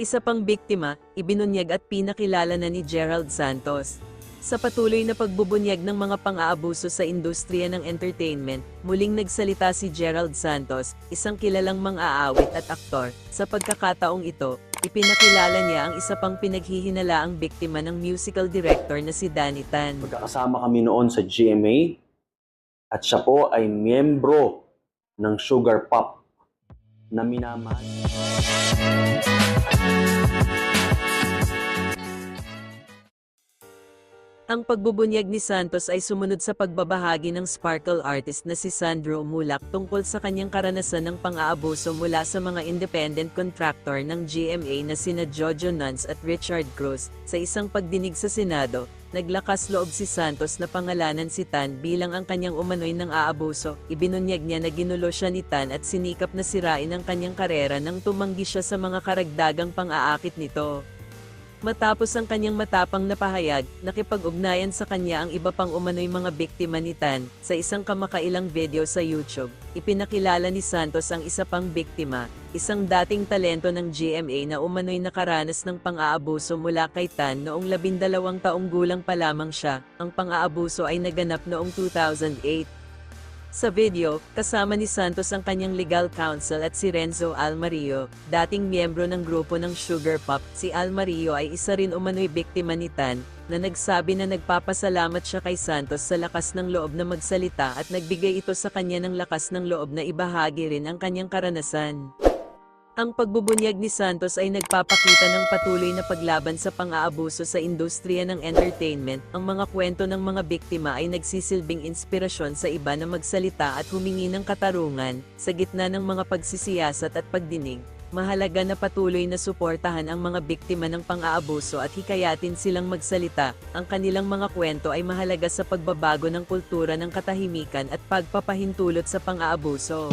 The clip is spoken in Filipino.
Isa pang biktima, ibinunyag at pinakilala na ni Gerald Santos. Sa patuloy na pagbubunyag ng mga pang-aabuso sa industriya ng entertainment, muling nagsalita si Gerald Santos, isang kilalang mang-aawit at aktor. Sa pagkakataong ito, ipinakilala niya ang isa pang pinaghihinalaang biktima ng musical director na si Danny Tan. Magkakasama kami noon sa GMA at siya po ay miyembro ng Sugar Pop na minamahal. Ang pagbubunyag ni Santos ay sumunod sa pagbabahagi ng sparkle artist na si Sandro Mulak tungkol sa kanyang karanasan ng pang-aabuso mula sa mga independent contractor ng GMA na sina Jojo Nuns at Richard Cruz. Sa isang pagdinig sa Senado, naglakas loob si Santos na pangalanan si Tan bilang ang kanyang umano'y ng aabuso. Ibinunyag niya na ginulo siya ni Tan at sinikap na sirain ang kanyang karera nang tumanggi siya sa mga karagdagang pang-aakit nito. Matapos ang kanyang matapang na pahayag, nakipag-ugnayan sa kanya ang iba pang umano'y mga biktima ni Tan. Sa isang kamakailang video sa YouTube, ipinakilala ni Santos ang isa pang biktima, isang dating talento ng GMA na umano'y nakaranas ng pang-aabuso mula kay Tan noong labindalawang taong gulang pa lamang siya. Ang pang-aabuso ay naganap noong 2008. Sa video, kasama ni Santos ang kanyang legal counsel at si Renzo Almario, dating miyembro ng grupo ng Sugar Pop. Si Almario ay isa rin umano'y biktima ni Tan, na nagsabi na nagpapasalamat siya kay Santos sa lakas ng loob na magsalita at nagbigay ito sa kanya ng lakas ng loob na ibahagi rin ang kanyang karanasan. Ang pagbubunyag ni Santos ay nagpapakita ng patuloy na paglaban sa pang-aabuso sa industriya ng entertainment. Ang mga kwento ng mga biktima ay nagsisilbing inspirasyon sa iba na magsalita at humingi ng katarungan. Sa gitna ng mga pagsisiyasat at pagdinig, mahalaga na patuloy na suportahan ang mga biktima ng pang-aabuso at hikayatin silang magsalita. Ang kanilang mga kwento ay mahalaga sa pagbabago ng kultura ng katahimikan at pagpapahintulot sa pang-aabuso.